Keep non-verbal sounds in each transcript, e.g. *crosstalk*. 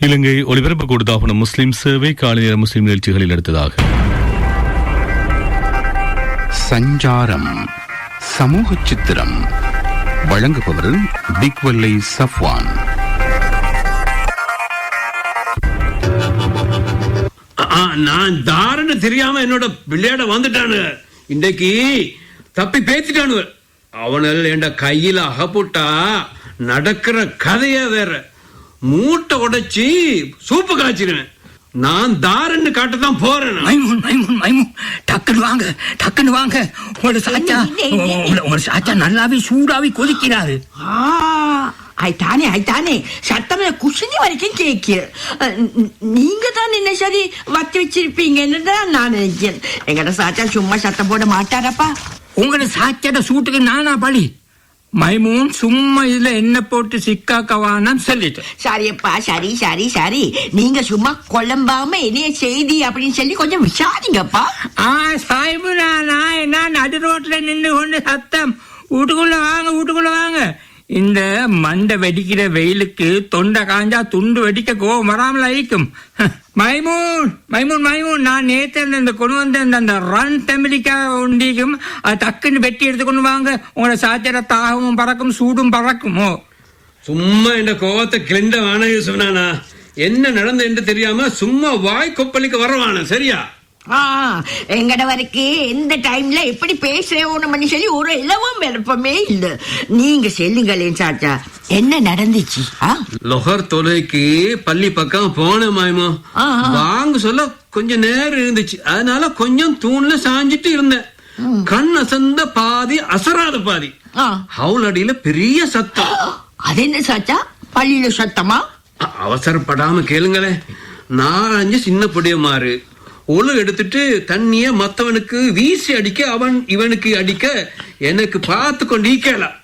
இலங்கை ஒலிபரப்பு கூடுதாபன முஸ்லிம் சேவை காலை நேர முஸ்லிம் நிகழ்ச்சிகளில் அடுத்ததாக சஞ்சாரம் சமூக சித்திரம். வழங்குபவர் திக்வல்லை சஃப்வான். ஆ, நான் தாரன்னு தெரியாம என்னோட பிள்ளையோட வந்துட்டானு. இன்றைக்கு தப்பி பேத்திட்டானு. அவனல் என் கையில அகப்பட்டா நடக்கிற கதைய வேற. மூட்டை உடைச்சி சூப்பு காய்ச்சிருவேன். நான் தாரன்னு காட்டத்தான் போறேன் நான். மைமூன் மைமூன் மைமூன். டக்குன்னு வாங்க டக்குன்னு வாங்க. உங்களோட சாச்சா? உங்களோட- சாச்சா நல்லாவே சூடாவி கொதிக்கிறாரு. ஆ ஆயிட்டானே ஆயிட்டானே. சத்தமே குஷினி வரைக்கும் கேக்கு. நீங்க தான் என்ன சரி வத்தி வச்சிருப்பீங்கன்னு தான் நான் நினைக்கிறேன் எங்கட சாச்சா சும்மா சத்தம் போட மாட்டாரப்பா. உங்களோட சாச்சாட சூட்டுக்கு நானா பலி மைமூன் சும்மா இதுல என்ன போட்டு சிக்காக்கவானான்னு சொல்லிட்டு. சரியப்பா சரி சரி சரி. நீங்க சும்மா குழம்பாம என்னைய செய்தி அப்படின்னு சொல்லி கொஞ்சம் விசாரிங்கப்பா. ஆ சாய்பு நான் என்ன நடு ரோட்ல நின்று கொண்டு சத்தம். வீட்டுக்குள்ள வாங்க வீட்டுக்குள்ள வாங்க. இந்த மண்டை வெடிக்கிற வெயிலுக்கு தொண்டை காஞ்சா துண்டு வெடிக்க கோவம் வராமல் அழிக்கும் மைமூன் மைமூன் மைமூன். நான் நேத்து அந்த- இந்த கொண்டு வந்த இந்த- அந்த ரன் தெமிலிக்கா உண்டிக்கும் அது டக்குன்னு வெட்டி எடுத்து கொண்டு வாங்க. உங்களோட சாத்திர தாகமும் பறக்கும் சூடும் பறக்குமோ. சும்மா இந்த கோவத்தை கிழிந்த வேணாம் என்ன என்ன நடந்ததுன்னு தெரியாம சும்மா வாய் கொப்பளிக்கு வரவான? சரியா? எங்கட வரைக்கும் எந்த டைம்ல எப்படி பேசுறேன்னு சொல்லி ஒரு இலவம் விருப்பமே இல்ல. நீங்க செல்லுங்களேன் சாச்சா. என்ன நடந்துச்சு? ஆ? லொஹர் தொலைக்கு பள்ளி பக்கம் போன மாயமோ. வாங்க சொல்ல கொஞ்சம் நேரம் இருந்துச்சு. அதனால கொஞ்சம் தூண்ல சாஞ்சிட்டு இருந்தேன். கண் அசந்த பாதி அசராத பாதி. ஹவுல் அடியில பெரிய சத்தம். அது என்ன சாச்சா? பள்ளியில சத்தமா? அவசரப்படாம கேளுங்களேன். நாலஞ்சு சின்ன பொடியமாறு ஒழு எடுத்துட்டு தண்ணிய மத்தவனுக்கு வீசி அடிக்க அவன் இவனுக்கு அடிக்க எனக்கு பார்த்து கொண்டு ஈக்கலாம்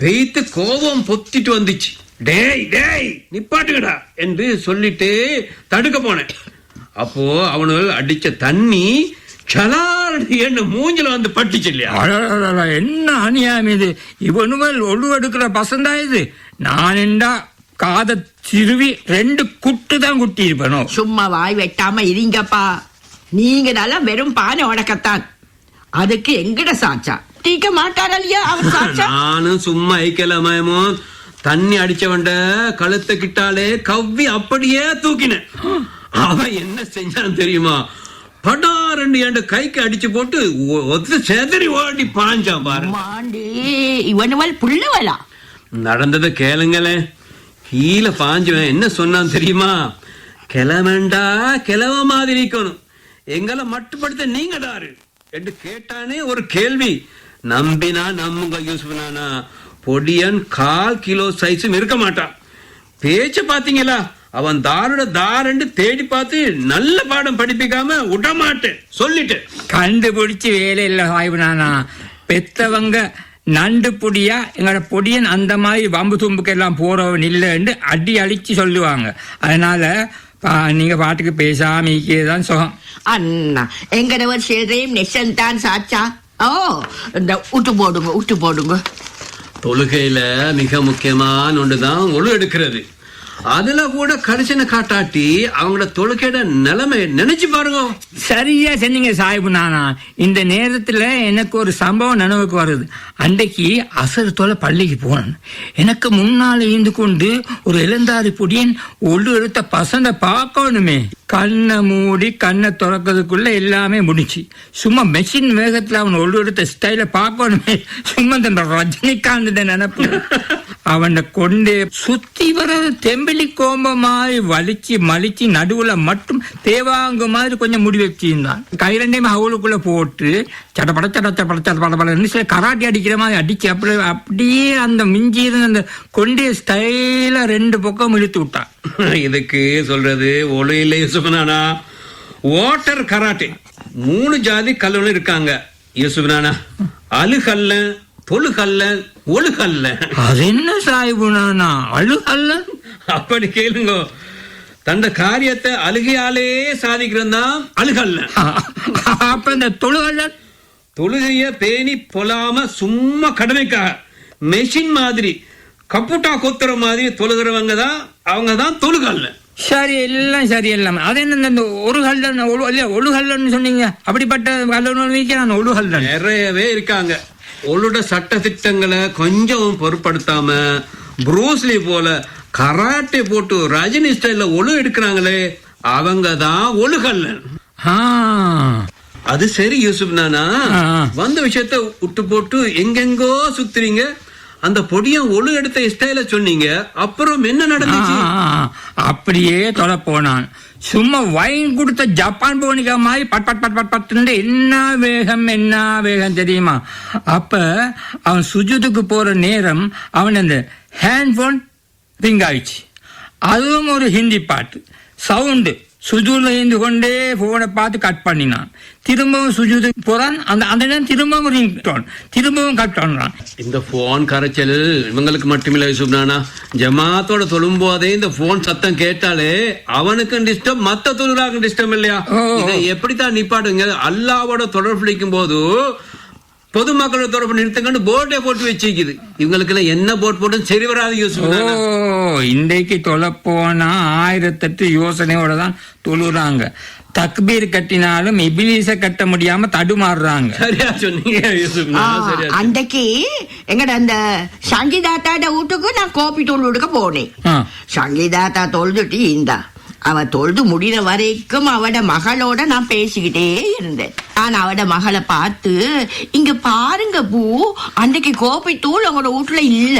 பெய்த்து கோபம் பொத்திட்டு வந்துச்சு. டேய் டேய் நிப்பாட்டுக்கடா என்று சொல்லிட்டு தடுக்க போனேன். அப்போ அவனுகள் அடிச்ச தண்ணி என்ன மூஞ்சில வந்து பட்டுச்சு இல்லையா? என்ன அநியாயம் இது ஒழு ஒழுவெடுக்கிற பசந்தா இது நான் என்றா காத திருவி ரெண்டு குட்டு தான் குட்டி இருப்பனும் சும்மா வாய் வெட்டாம இருங்கப்பா நீங்க நல்லா வெறும் பானை உடக்கத்தான் அதுக்கு எங்கட சாச்சா? தீக்க மாட்டாரா இல்லையா அவர் சாச்சா? நானும் சும்மா ஐக்கலாமயமோ தண்ணி அடிச்சவன்ட கழுத்தை கிட்டாலே கவ்வி அப்படியே தூக்கினேன். அவன் என்ன செஞ்சான் தெரியுமா? படாரண்டு என் கைக்கு அடிச்சு போட்டு ஒத்து செதறி ஓடி பாஞ்சான் பாரு. மாண்டே இவனுவல் புள்ளவலா நடந்ததை கேளுங்களேன் கீழே பாஞ்சவன். என்ன சொன்னான் தெரியுமா? கிளவண்டா கிளவ மாதிரி இருக்கணும். எங்களை மட்டுப்படுத்த நீங்க தாரு என்று கேட்டானே ஒரு கேள்வி. நம்பினா நம்புங்க யூசுஃபனானா. பொடியன் கால் கிலோ சைஸும் இருக்க மாட்டான். பேச்ச பாத்தீங்களா அவன் தாரோட தாரண்டு தேடி பார்த்து நல்ல பாடம் படிப்பிக்காம விடமாட்டேன். சொல்லிட்டு. கண்டுபிடிச்சு வேலை வாய்வு நானா பெத்தவங்க நண்டு பொடியா எங்களோட பொடியன் அந்த மாதிரி வம்பு தும்புக்கு எல்லாம் போறவன் இல்லைன்னு அடி அழிச்சு சொல்லுவாங்க. அதனால நீங்க பாட்டுக்கு பேசாம தான் சுகம். அண்ணா எங்கடவர் சொல்றேன் நெசன் தான் சாச்சா? ஓ இந்த விட்டு போடுங்க விட்டு போடுங்க. தொழுகையில மிக முக்கியமான ஒன்றுதான் ஒழு எடுக்கிறது. அதுல கூட கரிசனை காட்டாட்டி அவங்களோட தொழுகையோட நிலைமை நினைச்சு பாருங்க. சரியா சொன்னீங்க சாய்பு நானா. இந்த நேரத்துல எனக்கு ஒரு சம்பவம் நினைவுக்கு வருது. அன்றைக்கு அசர் தோல பள்ளிக்கு போனேன். எனக்கு முன்னால இருந்து கொண்டு ஒரு இளந்தாரி பொடியன் ஒழு எடுத்த பசந்த பார்க்கணுமே. கண்ணை மூடி கண்ணை திறக்கிறதுக்குள்ள எல்லாமே முடிச்சு சும்மா மெஷின் வேகத்துல அவன் ஒழு எடுத்த ஸ்டைல பார்க்கணுமே. சும்மா இந்த ரஜினிகாந்த் நினைப்பு. *laughs* அவனை கொண்டு சுத்தி வர தெம்பிலி கோம்ப மாதிரி வலிச்சு மலிச்சு நடுவுல மட்டும் தேவாங்கு மாதிரி கொஞ்சம் முடி வச்சிருந்தான். கை ரெண்டையும் அவளுக்குள்ள போட்டு சடபட சட சடபட சடபட படன்னு சில கராட்டி அடிக்கிற மாதிரி அடிச்சு அப்படியே அப்படியே அந்த மிஞ்சி இருந்த அந்த கொண்டே ஸ்டைல ரெண்டு பக்கம் இழுத்து விட்டான். *laughs* இதுக்கு சொல்றது ஒழுயில யூசுஃபனானா வாட்டர் கராட்டே. மூணு ஜாதி கல்லூரி இருக்காங்க யூசுஃபனானா அழுகல்ல தொழுகல்ல ஒழுகல்ல. அது என்ன சாய்புனானா அழுகல்ல? அப்படி கேளுங்க. தந்த காரியத்தை அழுகையாலே சாதிக்கிறதான் அழுகல்ல. அப்ப இந்த தொழுகல்ல? தொழுகைய பேணி பொலாம சும்மா கடமைக்காக. மெஷின் மாதிரி கப்புட்டா கொத்துற மாதிரி தொழுகிறவங்க தான் அவங்க தான் தொழுகல்ல. சரி எல்லாம் சரி எல்லாம் அது என்ன இந்த ஒரு கல்லன் ஒழு இல்ல ஒழு கல்லன்னு சொன்னீங்க? அப்படிப்பட்ட கல்லன் வைக்கிறான் ஒழு கல்லன் நிறையவே இருக்காங்க. உங்களோட சட்ட திட்டங்களை கொஞ்சம் பொருட்படுத்தாம ப்ரூஸ்லி போல கராட்டே போட்டு ரஜினி ஸ்டைல்ல ஒழு எடுக்கிறாங்களே அவங்க தான் ஒழுகல்லன். அது சரி யூசுப் நானா. வந்த விஷயத்த விட்டு போட்டு எங்கெங்கோ சுத்துறீங்க. அந்த பொடியும் ஒழு எடுத்த ஸ்டைல சொன்னீங்க. அப்புறம் என்ன நடந்துச்சு? அப்படியே தொலை போனான். சும்மா வைன் கொடுத்த ஜப்பான் போனிக்கா மாதிரி பட் பட் பட் பட் பட்டுன்னு என்ன வேகம் என்ன வேகம் தெரியுமா? அப்ப அவன் சுஜுதுக்கு போற நேரம் அவன் அந்த ஹேண்ட்போன் ரிங் ஆயிடுச்சு அதுவும் ஒரு ஹிந்தி பாட்டு. சவுண்டு சுஜூல இருந்து கொண்டே போனை பார்த்து கட் பண்ணினான். திரும்பவும் சுஜூதுக்கு போறான். அந்த அந்த நேரம் திரும்பவும் ரிங் டோன் திரும்பவும் கட் பண்றான் இந்த போன் கரைச்சல் இவங்களுக்கு மட்டுமில்ல யூசுப் நானா. ஜமாத்தோட தொழும் போதே இந்த போன் சத்தம் கேட்டாலே அவனுக்கும் டிஸ்டர்ப் மத்த தொழிலாக்கும் டிஸ்டர்ப் இல்லையா? எப்படித்தான் நிப்பாட்டுங்க? அல்லாவோட தொடர்பு போது பொதுமக்களோட தொடர்பு நிறுத்துங்கன்னு போர்டே போட்டு வச்சிருக்குது. இவங்களுக்கு என்ன போர்ட் போட்டு சரி வராது நானா. இன்றைக்கு தொலை போனா ஆயிரத்தெட்டு யோசனையோட தான் தொழுறாங்க. தக்பீர் கட்டினாலும் இபிலிச கட்ட முடியாம தடுமாறுறாங்க. சரியா சொன்னீங்க. அன்றைக்கு எங்கட அந்த சங்கீதாத்தாட வீட்டுக்கு நான் கோபி தூள் கொடுக்க போனேன். சங்கீதாத்தா தொழுதுட்டு இந்தா. அவ தொழுது முடிகிற வரைக்கும் அவட மகளோட நான் பேசிக்கிட்டே இருந்தேன். நான் அவட மகளை பார்த்து இங்க பாருங்க பூ அன்றைக்கு கோப்பை தூள் உங்களோட வீட்டுல இல்ல.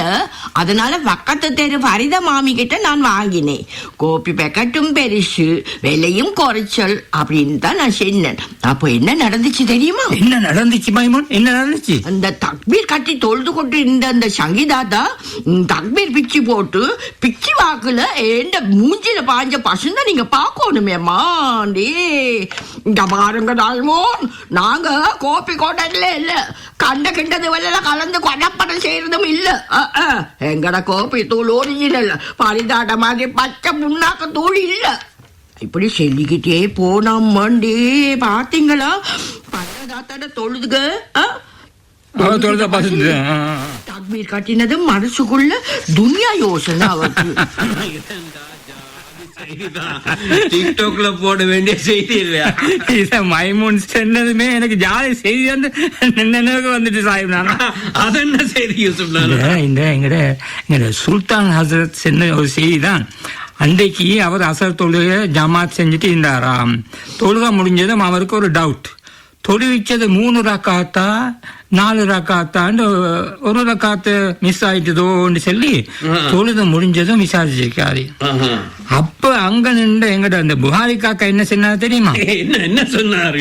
அதனால பக்கத்து தெரு பரித மாமி கிட்ட நான் வாங்கினேன். கோப்பி பேக்கெட்டும் பெருசு விலையும் குறைச்சல் அப்படின்னு தான் நான் சொன்னேன். அப்போ என்ன நடந்துச்சு தெரியுமா? என்ன நடந்துச்சு மைமோன்? என்ன நடந்துச்சு? அந்த தக்பீர் கட்டி தொழுது கொண்டு இருந்த அந்த சங்கீதாத்தா ம், தக்பீர் பிச்சு போட்டு பிச்சு வாக்குல ஏண்ட மூஞ்சில பாஞ்ச பசுந்த நீங்க பாக்கணுமே மாண்டி இங்க பாருங்க தாய்மோன் நாங்க கோப்பி கோட்டல இல்ல. கண்ட கிண்டது வல்ல கலந்து கொடப்படம் செய்யறதும் இல்ல. எங்கட கோப்பி தூள் ஒரிஜினல் பரிதாட மாதிரி பச்சை புண்ணாக்க தூள் இல்ல. இப்படி சொல்லிக்கிட்டே போனோம் மண்டி. பாத்தீங்களா? பரதாத்தாட தொழுதுக தக்பீர் கட்டினது மனசுக்குள்ள துனியா யோசனை அவருக்கு *laughs* *laughs* டிக்டாக்ல போட வேண்டிய செய்தி இல்லையா? இத மைமூன் சொன்னதுமே எனக்கு ஜாலி செய்தி வந்து நினைவுக்கு வந்துட்டு சாஹிப் நானா? *laughs* அது என்ன செய்தி யூசுப் இந்த எங்கட எங்கட சுல்தான் ஹசரத் சொன்ன ஒரு செய்தி தான் அன்றைக்கு அவர் அசர் தொழுகை ஜமாத் செஞ்சுட்டு இருந்தாராம். தொழுகை முடிஞ்சதும் அவருக்கு ஒரு டவுட் தொழுவிச்சது மூணு ரக்காத்தா நாலு ரக்காத்தான்னு ஒரு ரக்காத்து மிஸ் ஆயிட்டுதோன்னு சொல்லி தொழுது முடிஞ்சதும் விசாரிச்சிருக்காரு. அப்ப அங்க நின்று எங்கட அந்த புகாரி காக்கா என்ன சொன்னார் தெரியுமா என்ன என்ன சொன்னார்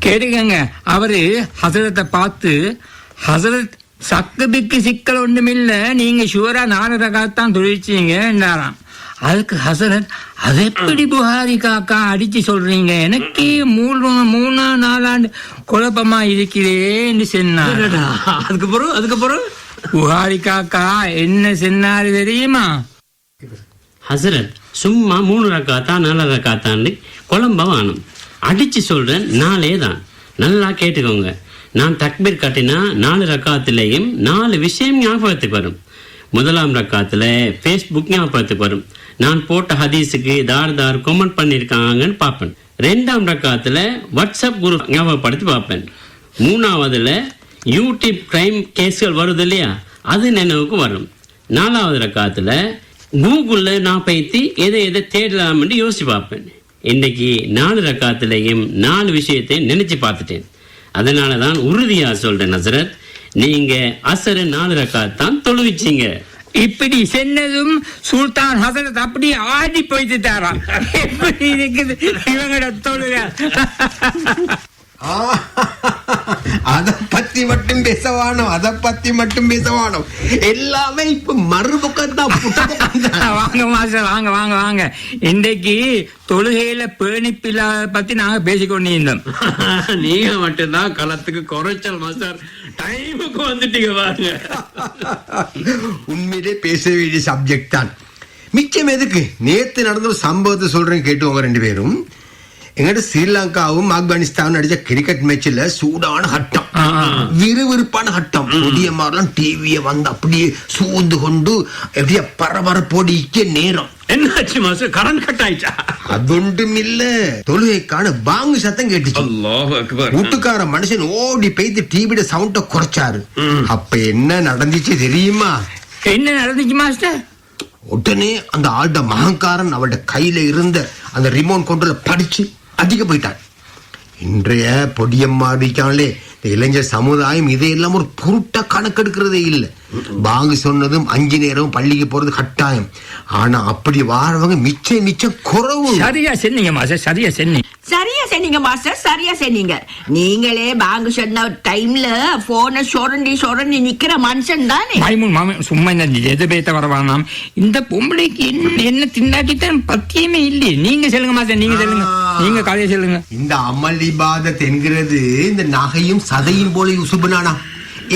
கேட்டுக்கங்க அவரு ஹசரத்தை பார்த்து ஹசரத் சக்கதுக்கு சிக்கல் ஒண்ணுமில்ல நீங்க ஷுவரா நாலு ரகாத்தான் தொழிற்சீங்கன்றாராம் அதுக்கு ஹசரத் அது எப்படி புகாரி காக்கா அடிச்சு சொல்றீங்க? எனக்கே மூணு மூணா நாலாண்டு குழப்பமா இருக்கிறேன்னு சொன்னார். அதுக்கப்புறம் அதுக்கப்புறம் புகாரி காக்கா என்ன சொன்னாரு தெரியுமா? ஹசரத் சும்மா மூணு ரக்காத்தா நாலு ரக்காத்தான்னு குழம்ப வாணும். அடிச்சு சொல்றேன் நாலே தான். நல்லா கேட்டுக்கோங்க. நான் தக்பீர் கட்டினா நாலு ரக்காத்துலேயும் நாலு விஷயம் ஞாபகத்துக்கு வரும். முதலாம் ரக்காத்துல ஃபேஸ்புக் ஞாபகத்துக்கு வரும் நான் போட்ட ஹதீஸுக்கு தார் தார் கமெண்ட் பண்ணியிருக்காங்கன்னு பார்ப்பேன். ரெண்டாம் ரக்காத்துல வாட்ஸ்அப் குரூப் ஞாபகப்படுத்தி பார்ப்பேன். மூணாவதுல யூடியூப் கிரைம் கேஸ்கள் வருது இல்லையா? அது நினைவுக்கு வரும். நாலாவது ரக்காத்துல கூகுள்ல நான் பைத்தி எதை எதை தேடலாம்னு யோசிச்சு பார்ப்பேன். இன்னைக்கு நாலு ரக்காத்துலையும் நாலு விஷயத்தை நினைச்சு பார்த்துட்டேன். அதனால தான் உறுதியாக சொல்றேன் நசரத் நீங்க அசர நாலு தான் தொழுவிச்சீங்க. இப்படி சென்னதும் சுல்தான் ஹசரத் அப்படி ஆடி போய்த்துட்டாராம். எப்படி இருக்குது இவங்களோட அத பத்தி மட்டும் பேசவானோம் அத பத்தி மட்டும் பேசவானோம். எல்லாமே இப்ப மறுபக்கம் தான் *laughs* வாங்க மாஸ்டர் வாங்க வாங்க வாங்க. இன்றைக்கு தொழுகையில பேணிப்பில்லா பத்தி நாங்க பேசிக்கொண்டிருந்தோம் *laughs* நீங்க மட்டும்தான் களத்துக்கு குறைச்சல் மாஸ்டர். டைமுக்கு வந்துட்டீங்க பாருங்க. *laughs* உண்மையிலே பேச வேண்டிய சப்ஜெக்ட் தான். மிச்சம் எதுக்கு? நேத்து நடந்த ஒரு சம்பவத்தை சொல்றேன் கேட்டுவோங்க ரெண்டு பேரும். எங்கிட்ட ஸ்ரீலங்காவும் ஆப்கானிஸ்தானும் நடிச்ச கிரிக்கெட் மேட்ச்ல சூடான ஹட்டம். விறுவிறுப்பான ஹட்டம். புதிய மாதிரிலாம் டிவியை வந்து அப்படியே சூழ்ந்து கொண்டு எப்படியா பரபரப்போடு இக்க நேரம். என்னாச்சு மாஸ்டர்? கரண்ட் கட் ஆயிடுச்சா அதொன்றும் இல்ல தொழுகைக்கான பாங்கு சத்தம் கேட்டுச்சு. வீட்டுக்கார மனுஷன் ஓடி பெய்து டிவியோட சவுண்ட குறைச்சாரு. அப்ப என்ன நடந்துச்சு தெரியுமா? என்ன நடந்துச்சு மாஸ்டர்? உடனே அந்த ஆள்ட மகங்காரன் அவட கையில இருந்த அந்த ரிமோட் கொண்டுல படிச்சு அதிக போயிட்டான் இன்றைய பொடியம்மா இருக்காங்களே இந்த இளைஞர் சமுதாயம் இதையெல்லாம் ஒரு பொருட்டா கணக்கெடுக்கிறதே இல்லை. பாங்கு சொன்னதும் அஞ்சு நேரம் பள்ளிக்கு போறது கட்டாயம். ஆனா அப்படி வாரவங்க மிச்சம் மிச்சம் குறவு. சரியா சொன்னீங்க மாஸ்டர் சரியா சொன்னீங்க. சரியா சொன்னீங்க மாஸ்டர் சரியா சொன்னீங்க. நீங்களே பாங்கு சொன்ன டைம்ல போன சொரண்டி சொரண்டி நிக்கிற மனுஷன் தானே. மைமூன் மாமன் சும்மா இந்த எது பேத்த வரவானாம். இந்த பொம்பளைக்கு என்ன என்ன திண்டாட்டித்தான் பத்தியமே இல்லையே. நீங்க சொல்லுங்க மாஸ்டர் நீங்க சொல்லுங்க. நீங்க கதையை சொல்லுங்க. இந்த அமல் இபாதத் என்கிறது இந்த நகையும் சதையும் போல யுசுபனானா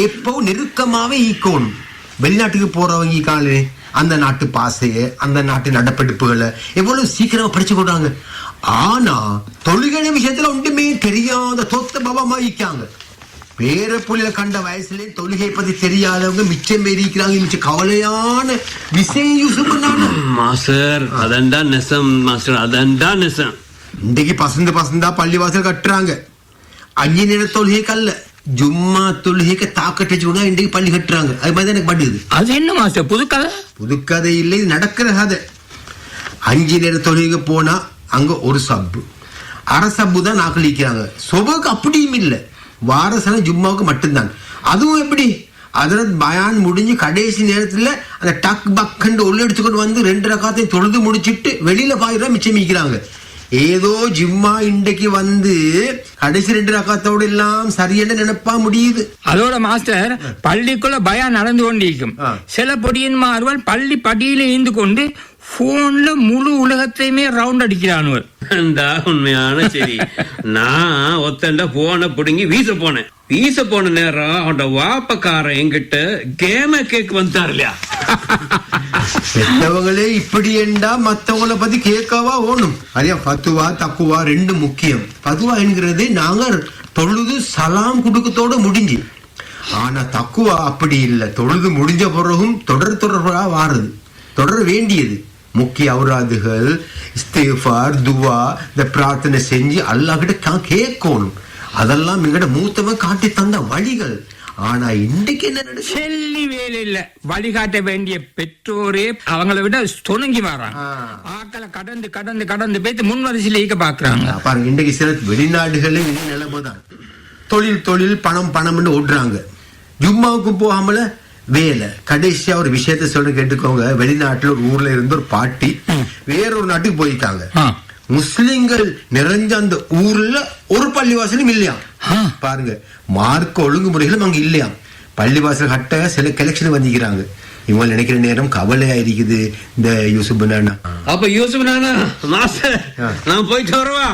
எப்போ நெருக்கமாவே ஈக்கோணும். வெளிநாட்டுக்கு போறவங்க ஈக்காளே அந்த நாட்டு பாசைய அந்த நாட்டு நடப்பெடுப்புகளை எவ்வளவு சீக்கிரமா படிச்சு கொடுறாங்க ஆனா தொழுகை விஷயத்துல ஒன்றுமே தெரியாத தொத்த பவமா ஈக்காங்க. வேற புள்ளில கண்ட வயசுல தொழுகை பத்தி தெரியாதவங்க மிச்சம் பேர் இருக்கிறாங்க மிச்சம் கவலையான விஷயம் யுசுபனானா மாஸ்டர் அதண்டா நெசம் மாஸ்டர் அதண்டா நெசம். இன்றைக்கு பசந்து பசந்தா பள்ளிவாசல் கட்டுறாங்க. அஞ்சு நேர தொழுகைக்கு அல்ல ஜும்மா தொழுகைக்கு தாக்கட்டு வச்சுக்கோங்க இன்றைக்கு பள்ளி கட்டுறாங்க. அது மாதிரி எனக்கு படுது அது என்ன மாஸ்டர் புது கதை? புதுக்கதை இல்லை இது நடக்கிற கதை. அஞ்சு நேர தொழுகைக்கு போனா அங்க ஒரு சப்பு. அரை சப்பு தான் நாக்களிக்கிறாங்க. சொபுக்கு அப்படியும் இல்லை. வாரசன ஜும்மாவுக்கு மட்டும்தான். அதுவும் எப்படி? அதில் பயான் முடிஞ்சு கடைசி நேரத்துல அந்த டக் பக்கண்டு உள்ள எடுத்துக்கொண்டு வந்து ரெண்டு ரக்காத்தையும் தொழுது முடிச்சிட்டு வெளியில பாயிரம் மிச்சம் மிக்கிறாங்க ஏதோ ஜிம்மா இன்றைக்கு வந்து கடைசி ரெண்டு ரக்காத்தோடு எல்லாம் சரியென்று நினைப்பா முடியுது அதோட மாஸ்டர் பள்ளிக்குள்ள பயம் நடந்து கொண்டிருக்கும். சில பொடியன்மார்கள் பள்ளி படியில இருந்து கொண்டு போன்ல முழு உலகத்தையுமே ரவுண்ட் அடிக்கிறானுவர் அந்த உண்மையான சரி நான் ஒத்தண்ட போன புடுங்கி வீச போனேன். வீச போன நேரம் அவனோட வாப்பக்காரன் என்கிட்ட கேம கேக் வந்தார் இல்லையா? பெற்றவங்களே இப்படி என்றா மத்தவங்கள பத்தி கேட்கவா ஓணும். அதே பத்துவா தக்குவா ரெண்டு முக்கியம். பத்துவா என்கிறது நாங்க தொழுது சலாம் குடுக்கத்தோட முடிஞ்சு. ஆனா தக்குவா அப்படி இல்லை. தொழுது முடிஞ்ச பிறகும் தொடர் தொடர்பா வாருது. தொடர வேண்டியது. முக்கிய அவுராதுகள் இஸ்திஃபார் துவா இந்த பிரார்த்தனை செஞ்சு அல்லாஹ்கிட்ட கேட்கணும். அதெல்லாம் எங்கட மூத்தவன் காட்டி தந்த வழிகள். ஆனா இன்னைக்கு என்ன செல்லி வேலை இல்ல. வழிகாட்ட வேண்டிய பெற்றோரே அவங்கள விட துணங்கி வராங்க. ஆக்களை கடந்து கடந்து கடந்து போயிட்டு முன் வரிசையில் ஈக்க பாக்குறாங்க. பாருங்க இன்றைக்கு சில வெளிநாடுகளே நிலைமை தான். தொழில் தொழில் பணம் பணம்னு ஓடுறாங்க ஜும்மாவுக்கு போகாமல வேலை. கடைசியா ஒரு விஷயத்த சொல்ற கேட்டுக்கோங்க. வெளிநாட்டுல ஒரு ஊர்ல இருந்து ஒரு பாட்டி வேறொரு நாட்டுக்கு போயிருக்காங்க ஆ. முஸ்லிம்கள் நிறைஞ்ச அந்த ஊர்ல ஒரு பள்ளிவாசலும் இல்லையாம். ஆ. பாருங்க மார்க்க ஒழுங்குமுறைகளும் அங்க இல்லையாம். பள்ளிவாசல் கட்ட சில கலெக்ஷன் வந்திக்கிறாங்க இவங்க நினைக்கிற நேரம் கவலையா இருக்குது இந்த யூசுப் நானா அப்ப யூசுப் நானா மாஸ்டர் நான் போயிட்டு வரவா?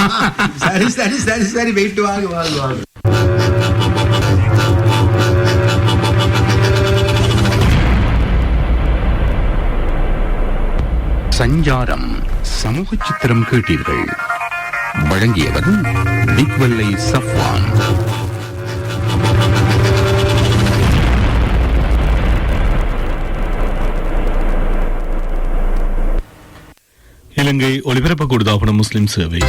*laughs* சரி சரி சரி சரி வெயிட் வாங்க வாங்க வாங்க. சஞ்சாரம். சமூக சித்திரம் கேட்டீர்கள். வழங்கியவர் திக்வல்லை சஃப்வான். இலங்கை ஒலிபரப்பு கூடுதாபன முஸ்லிம் சேவை.